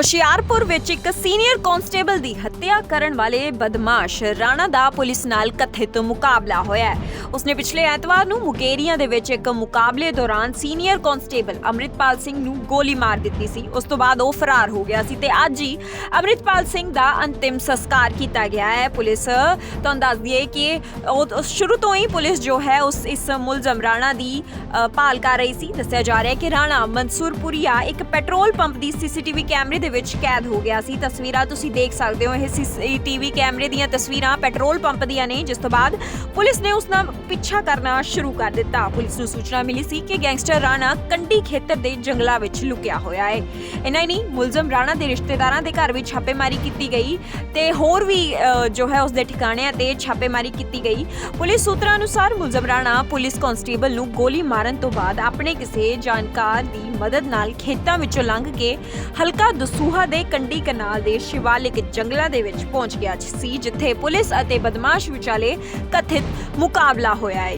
ਹੁਸ਼ਿਆਰਪੁਰ ਵਿੱਚ ਇੱਕ senior constable ਦੀ ਹੱਤਿਆ ਕਰਨ ਵਾਲੇ ਬਦਮਾਸ਼ ਰਾਣਾ ਦਾ ਪੁਲਿਸ ਨਾਲ ਕਥਿਤ ਮੁਕਾਬਲਾ ਹੋਇਆ ਉਸਨੇ ਪਿਛਲੇ ਐਤਵਾਰ ਨੂੰ ਮੁਕੇਰੀਆਂ ਦੇ ਵਿੱਚ ਇੱਕ ਮੁਕਾਬਲੇ ਦੌਰਾਨ ਸੀਨੀਅਰ ਕਾਂਸਟੇਬਲ ਅੰਮ੍ਰਿਤਪਾਲ ਸਿੰਘ ਨੂੰ ਗੋਲੀ ਮਾਰ ਦਿੱਤੀ ਸੀ। ਉਸ ਤੋਂ ਬਾਅਦ ਉਹ ਫਰਾਰ ਹੋ ਗਿਆ ਸੀ ਤੇ ਅੱਜ ਹੀ ਅੰਮ੍ਰਿਤਪਾਲ ਸਿੰਘ ਦਾ ਅੰਤਿਮ ਸੰਸਕਾਰ ਕੀਤਾ ਗਿਆ ਹੈ। ਪੁਲਿਸ ਤੁਹਾਨੂੰ ਦੱਸ ਦਈਏ ਕਿ ਸ਼ੁਰੂ ਤੋਂ ਹੀ ਪੁਲਿਸ ਜੋ ਹੈ ਉਸ ਇਸ ਮੁਲਜ਼ਮ ਰਾਣਾ ਦੀ ਭਾਲ ਕਰ ਰਹੀ ਸੀ। ਦੱਸਿਆ ਜਾ ਰਿਹਾ ਹੈ ਕਿ ਰਾਣਾ ਮਨਸੂਰਪੁਰੀਆ ਇੱਕ ਪੈਟਰੋਲ ਪੰਪ ਦੀ ਸੀਸੀਟੀਵੀ ਕੈਮਰੇ ਦੇ ਵਿੱਚ ਕੈਦ ਹੋ ਗਿਆ ਸੀ। ਤਸਵੀਰਾਂ ਤੁਸੀਂ ਦੇਖ ਸਕਦੇ ਹੋ। ਇਹ ਸੀਸੀਟੀਵੀ ਕੈਮਰੇ ਦੀਆਂ ਤਸਵੀਰਾਂ ਪੈਟਰੋਲ ਪੰਪ ਦੀਆਂ ਨੇ। ਜਿਸ ਤੋਂ ਬਾਅਦ ਪੁਲਿਸ ਨੇ ਉਸ ਦਾ ਪਿੱਛਾ ਕਰਨਾ ਸ਼ੁਰੂ ਕਰ ਦਿੱਤਾ। ਪੁਲਿਸ ਨੂੰ ਸੂਚਨਾ ਮਿਲੀ ਸੀ ਕਿ ਗੈਂਗਸਟਰ ਰਾਣਾ ਕੰਡੀ ਖੇਤਰ ਦੇ ਜੰਗਲਾਂ ਵਿੱਚ ਲੁਕਿਆ ਹੋਇਆ ਹੈ। ਇੰਨਾ ਹੀ ਨਹੀਂ, ਮੁਲਜ਼ਮ ਰਾਣਾ ਦੇ ਰਿਸ਼ਤੇਦਾਰਾਂ ਦੇ ਘਰ ਵਿੱਚ ਛਾਪੇਮਾਰੀ ਕੀਤੀ ਗਈ ਤੇ ਹੋਰ ਵੀ ਜੋ ਹੈ ਉਸ ਦੇ ਠਿਕਾਣਿਆਂ ਤੇ ਛਾਪੇਮਾਰੀ ਕੀਤੀ ਗਈ। ਪੁਲਿਸ ਸੂਤਰਾਂ ਅਨੁਸਾਰ ਮੁਲਜ਼ਮ ਰਾਣਾ ਪੁਲਿਸ ਕਾਂਸਟੇਬਲ ਨੂੰ ਗੋਲੀ ਮਾਰਨ ਤੋਂ ਬਾਅਦ ਆਪਣੇ ਕਿਸੇ ਜਾਣਕਾਰ ਦੀ ਮਦਦ ਨਾਲ ਖੇਤਾਂ ਵਿੱਚੋਂ ਲੰਘ ਕੇ ਹਲਕਾ ਦਸੂਹਾ ਦੇ ਕੰਡੀ ਕਨਾਲ ਦੇ ਸ਼ਿਵਾਲਿਕ ਜੰਗਲਾਂ ਦੇ ਵਿੱਚ ਪਹੁੰਚ ਗਿਆ ਸੀ, ਜਿੱਥੇ ਪੁਲਿਸ ਅਤੇ ਬਦਮਾਸ਼ ਵਿਚਾਲੇ ਕਥਿਤ ਮੁਕਾਬਲਾ ਹੋਇਆ ਹੈ।